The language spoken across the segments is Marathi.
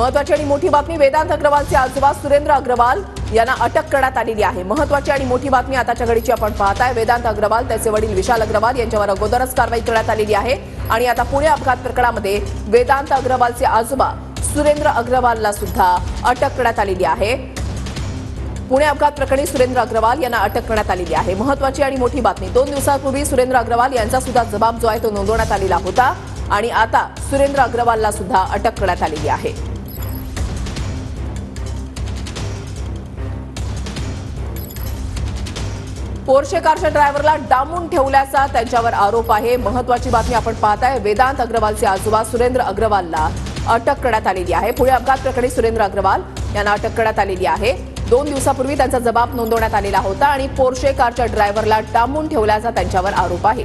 महत्वाची आणि मोठी बातमी वेदांत अग्रवालचे आजोबा सुरेंद्र अग्रवाल यांना अटक करण्यात आलेली आहे. महत्वाची आणि मोठी बातमी आताच्या घडीची आपण पाहताय. वेदांत अग्रवाल त्याचे वडील विशाल अग्रवाल यांच्यावर अगोदरच कारवाई करण्यात आलेली आहे. आणि आता पुणे अपघात प्रकरणामध्ये वेदांत अग्रवालचे आजोबा सुरेंद्र अग्रवालला सुद्धा अटक करण्यात आलेली आहे. पुणे अपघात प्रकरणी सुरेंद्र अग्रवाल यांना अटक करण्यात आलेली आहे. महत्वाची आणि मोठी बातमी. दोन दिवसांपूर्वी सुरेंद्र अग्रवाल यांचा सुद्धा जबाब जो आहे तो नोंदवण्यात आलेला होता. आणि आता सुरेंद्र अग्रवालला सुद्धा अटक करण्यात आलेली आहे. पोर्शे कारच्या ड्रायव्हरला डांबून ठेवल्याचा त्यांच्यावर आरोप आहे. महत्वाची बातमी आपण पाहताय. वेदांत अग्रवालचे आजोबा सुरेंद्र अग्रवालला अटक करण्यात आलेली आहे. पुढे अपघात प्रकरणी सुरेंद्र अग्रवाल यांना अटक करण्यात आलेली आहे. दोन दिवसापूर्वी त्यांचा जबाब नोंदवण्यात आलेला होता आणि पोर्शे कारच्या ड्रायव्हरला डांबून ठेवल्याचा त्यांच्यावर आरोप आहे.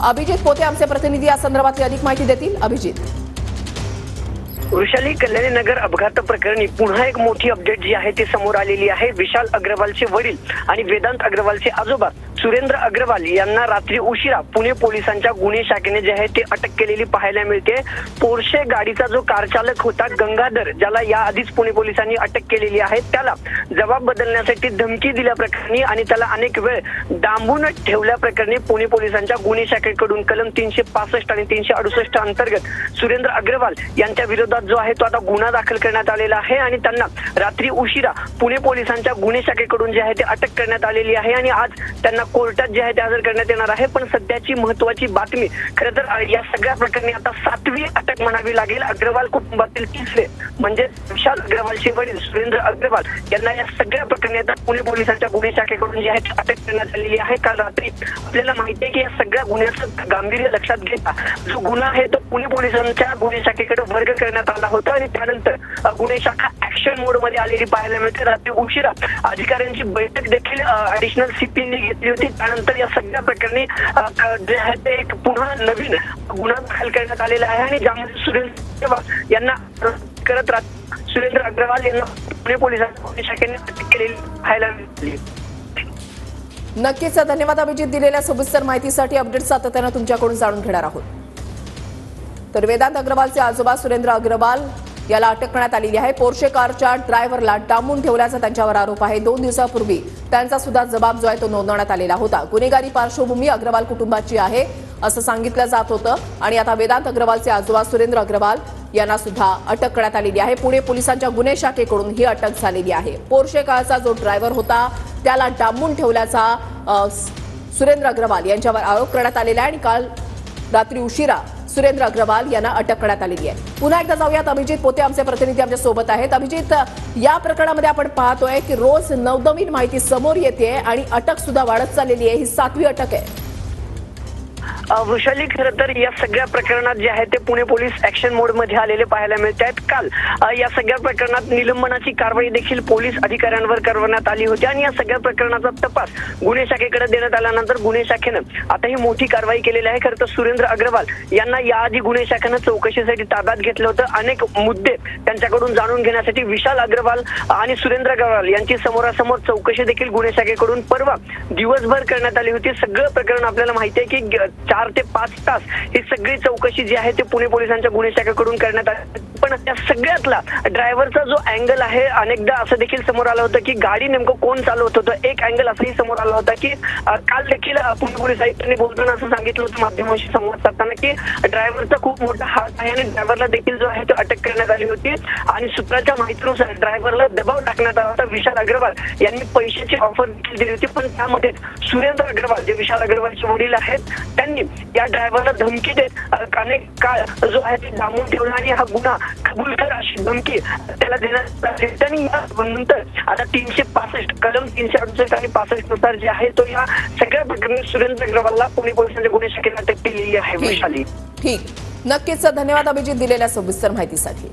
अभिजित पोते आमचे प्रतिनिधी या संदर्भातली अधिक माहिती देतील. अभिजित. वृषाली कल्याणी नगर अपघात प्रकरणी पुन्हा एक मोठी अपडेट जी आहे ती समोर आलेली आहे. विशाल अग्रवालचे वडील आणि वेदांत अग्रवालचे आजोबा सुरेंद्र अग्रवाल यांना रात्री उशिरा पुणे पोलिसांच्या गुन्हे शाखेने जे आहे ते अटक केलेली पाहायला मिळते. पोर्शे गाडीचा जो कारचालक होता गंगाधर ज्याला याआधीच पुणे पोलिसांनी अटक केलेली आहे त्याला जबाब बदलण्यासाठी धमकी दिल्याप्रकरणी आणि त्याला अनेक वेळ डांबून ठेवल्या प्रकरणी पुणे पोलिसांच्या गुन्हे शाखेकडून कलम तीनशे पासष्ट आणि तीनशे अडुसष्ट अंतर्गत सुरेंद्र अग्रवाल यांच्या विरोधात जो आहे तो आता गुन्हा दाखल करण्यात आलेला आहे आणि त्यांना रात्री उशिरा पुणे पोलिसांच्या गुन्हे शाखेकडून जे आहे ते अटक करण्यात आलेली आहे आणि आज त्यांना कोर्टात जे आहे ते हजर करण्यात येणार आहे. पण सध्याची महत्वाची बातमी खरं तर या सगळ्या प्रकरणी आता सातवी अटक म्हणावी लागेल. अग्रवाल कुटुंबातील तिसरे म्हणजे विशाल अग्रवालचे वडील सुरेंद्र अग्रवाल यांना या सगळ्या प्रकरणी आता पुणे पोलिसांच्या गुन्हे शाखेकडून जी आहे अटक करण्यात आलेली आहे. काल रात्री आपल्याला माहिती आहे की या सगळ्या गुन्ह्याचं गांभीर्य लक्षात घेता जो गुन्हा आहे तो पुणे पोलिसांच्या गुन्हे शाखेकडे वर्ग करण्यात आला होता आणि त्यानंतर गुन्हे शाखा ऍक्शन मोडमध्ये आलेली पाहायला मिळते. रात्री उशिरा अधिकाऱ्यांची बैठक देखील ऍडिशनल सीपीने घेतली होती. त्यानंतर या सगळ्या प्रकरणी जे आहे ते एक पुन्हा नवीन गुन्हा दाखल करण्यात आलेला आहे आणि ज्यामध्ये सुरेंद्र यांना करत राहत. सुरेंद्र अग्रवाल यांना पुणे पोलिसांनी शाखेने अटक केलेली पाहायला मिळाली. नक्कीच धन्यवाद अभिजित दिलेल्या सविस्तर माहितीसाठी अपडेट सातत्यानं तुमच्याकडून जाणून घेणार आहोत. तर वेदांत अग्रवालचे आजोबा सुरेंद्र अग्रवाल याला अटक करण्यात आलेली आहे. पोर्शे कारच्या ड्रायव्हरला डांबून ठेवल्याचा त्यांच्यावर आरोप आहे. दोन दिवसापूर्वी त्यांचा सुद्धा जबाब जो आहे तो नोंदवण्यात आलेला होता. गुन्हेगारी पार्श्वभूमी अग्रवाल कुटुंबाची आहे असं सांगितलं जात होतं. आणि आता वेदांत अग्रवालचे आजोबा सुरेंद्र अग्रवाल यांना सुद्धा अटक करण्यात आलेली आहे. पुणे पोलिसांच्या गुन्हे शाखेकडून ही अटक झालेली आहे. पोर्शे कारचा जो ड्रायव्हर होता त्याला डांबून ठेवल्याचा सुरेंद्र अग्रवाल यांच्यावर आरोप करण्यात आलेला आहे. आणि काल रात्री उशिरा सुरेंद्र अग्रवाल यांना अटक करण्यात आलेली आहे. पुन्हा एकदा जाऊयात. अभिजित पोते आमचे प्रतिनिधी आमच्यासोबत आहेत. अभिजित या प्रकरणामध्ये आपण पाहतोय की रोज नवनवीन माहिती समोर येते आणि अटक सुद्धा वाढत चाललेली आहे. ही सातवी अटक आहे. वृषाली खरं तर या सगळ्या प्रकरणात जे आहे ते पुणे पोलीस ऍक्शन मोडमध्ये आलेले पाहायला मिळत आहेत. काल या सगळ्या प्रकरणात निलंबनाची कारवाई देखील पोलीस अधिकाऱ्यांवर करण्यात आली होती आणि या सगळ्या प्रकरणाचा तपास गुन्हे शाखेकडे देण्यात आल्यानंतर गुन्हे शाखेनं आता ही मोठी कारवाई केलेली आहे. खरं तर सुरेंद्र अग्रवाल यांना याआधी गुन्हे शाखेनं चौकशीसाठी ताब्यात घेतलं होतं. अनेक मुद्दे त्यांच्याकडून जाणून घेण्यासाठी विशाल अग्रवाल आणि सुरेंद्र अग्रवाल यांची समोरासमोर चौकशी देखील गुन्हे शाखेकडून परवा दिवसभर करण्यात आली होती. सगळं प्रकरण आपल्याला माहिती आहे की चार ते पाच तास ही सगळी चौकशी जी आहे ते पुणे पोलिसांच्या गुन्हे शाखेकडून करण्यात आली. पण त्या सगळ्यातला ड्रायव्हरचा जो अँगल आहे अनेकदा असं देखील समोर आलं होतं की गाडी नेमकं कोण चालवत होतं? एक अँगल असंही समोर आला होता की काल देखील पुणे पोलीस आयुक्तांनी बोलताना असं सांगितलं होतं माध्यमांशी संवाद साधताना की ड्रायव्हरचा खूप मोठा हात आहे आणि ड्रायव्हरला देखील जो आहे तो अटक करण्यात आली होती. आणि सूत्राच्या माहितीनुसार ड्रायव्हरला दबाव टाकण्यात आला होता विशाल अग्रवाल. यांनी पैशाची ऑफर देखील दिली होती पण त्यामध्ये सुरेंद्र अग्रवाल जे विशाल अग्रवालचे वडील आहेत त्यांनी या ड्रायव्हरला धमकी देत काने काळ जो आहे ते डांबून ठेवला आणि हा गुन्हा कबूल कर अशी धमकी त्याला देण्यात आली. या नंतर आता तीनशे पासष्ट कलम तीनशे अडुसष्ट आणि पासष्टनुसार जे आहे तो या सगळ्या प्रकरणी सुरेंद्र अग्रवालला पुणे पोलिसांच्या गुन्हे शाखेला अटक केलेली आहे वैशाली. ठीक. नक्कीच धन्यवाद अभिजित दिलेल्या सविस्तर माहितीसाठी.